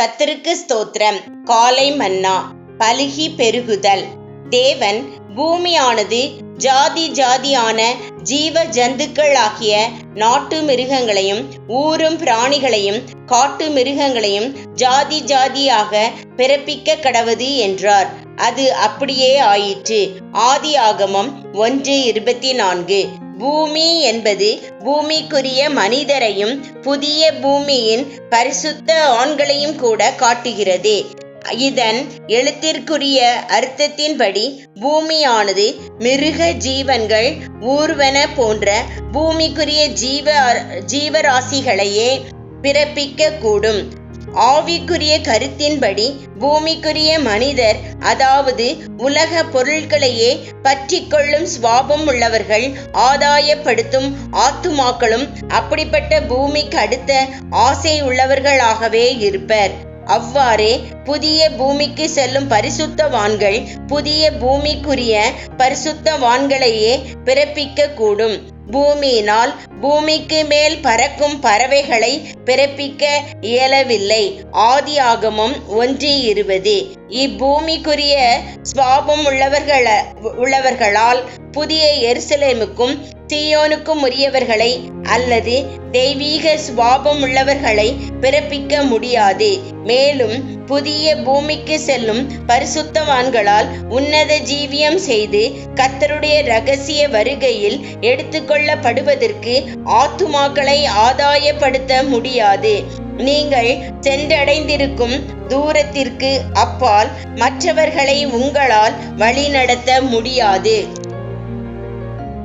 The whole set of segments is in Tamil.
கர்த்தருக்கு ஸ்தோத்திரம். காலை மன்னா பலுகி பெருகுதல். தேவன் பூமியானது ஜாதி ஜாதியான ஜீவ ஜந்துக்களாகிய நாட்டு மிருகங்களையும் ஊரும் பிராணிகளையும் காட்டு மிருகங்களையும் ஜாதி ஜாதியாக பிறப்பிக்க கடவது என்றார். அது அப்படியே ஆயிற்று. ஆதி ஆகமம் ஒன்று இருபத்தி நான்கு பூமி என்பது பூமிக்குரிய மனிதரையும் புதிய பூமியின் பரிசுத்த ஆண்களையும் கூட காட்டுகிறது. இதன் எழுத்திற்குரிய அர்த்தத்தின்படி பூமியானது மிருக ஜீவன்கள் ஊர்வன போன்ற பூமிக்குரிய ஜீவ ஜீவராசிகளையே பிறப்பிக்க கூடும் ஆவிக்குரிய கருத்தின்படி பூமிக்குரிய மனிதர் அதாவது உலக பொருட்களையே பற்றி கொள்ளும் சுவாபம் உள்ளவர்கள் ஆதாயப்படுத்தும் ஆத்துமாக்களும் அப்படிப்பட்ட பூமிக்கு அடுத்த ஆசை உள்ளவர்களாகவே இருப்பர். அவ்வாறே புதிய பூமிக்கு செல்லும் பரிசுத்தவான்கள் புதிய பூமிக்குரிய பரிசுத்தவான்களையே பிறப்பிக்க கூடும் பூமியினால் பூமிக்கு மேல் பறக்கும் பறவைகளை பிறப்பிக்க இயலவில்லை. ஆதி ஆகமம் ஒன்று இருபது. இப்பூமிக்குரிய சுவாபம் உள்ளவர்கள உள்ளவர்களால் புதிய எருசலேமுக்கும் சீயோனுக்கும் உரியவர்களை அல்லது தெய்வீக சுவாபம் உள்ளவர்களை பிறப்பிக்க முடியாது. மேலும் புதிய பூமிக்கு செல்லும் பரிசுத்தவான்களால் உன்னத ஜீவியம் செய்து கத்தருடைய ரகசிய வருகையில் எடுத்துக்கொள்ளப்படுவதற்கு ஆத்துமாக்களை ஆதாயப்படுத்த முடியாது. நீங்கள் சென்றடைந்திருக்கும் தூரத்திற்கு அப்பால் மற்றவர்களை உங்களால் வழிநடத்த முடியாது.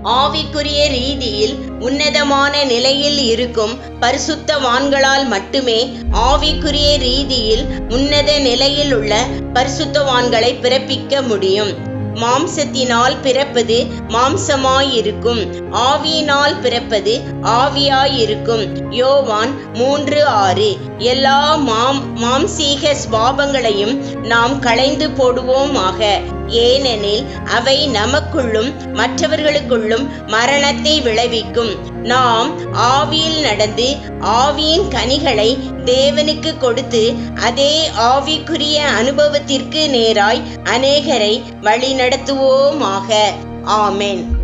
ஆவிக்குரிய ரீதியில் உன்னதமான நிலையில் இருக்கும் பரிசுத்தவான்களால் மட்டுமே ஆவிக்குரிய ரீதியில் உன்னத நிலையில் உள்ள பரிசுத்தவான்களை பிறப்பிக்க முடியும். மாம்சத்தினால் பிறப்பது மாம்சமாயிருக்கும். ஆவியினால் பிறப்பது ஆவியாயிருக்கும். யோவான் மூன்று ஆறு. எல்லா மாம் மாம்சீக ஸ்வாபங்களையும் நாம் களைந்து போடுவோமாக. ஏனெனில் அவை நமக்குள்ளும் மற்றவர்களுக்குள்ளும் மரணத்தை விளைவிக்கும். நாம் ஆவியில் நடந்து ஆவியின் கனிகளை தேவனுக்கு கொடுத்து அதே ஆவிக்குரிய அனுபவத்திற்கு நேராய் அநேகரை வழிநடத்துவோமாக. Amen.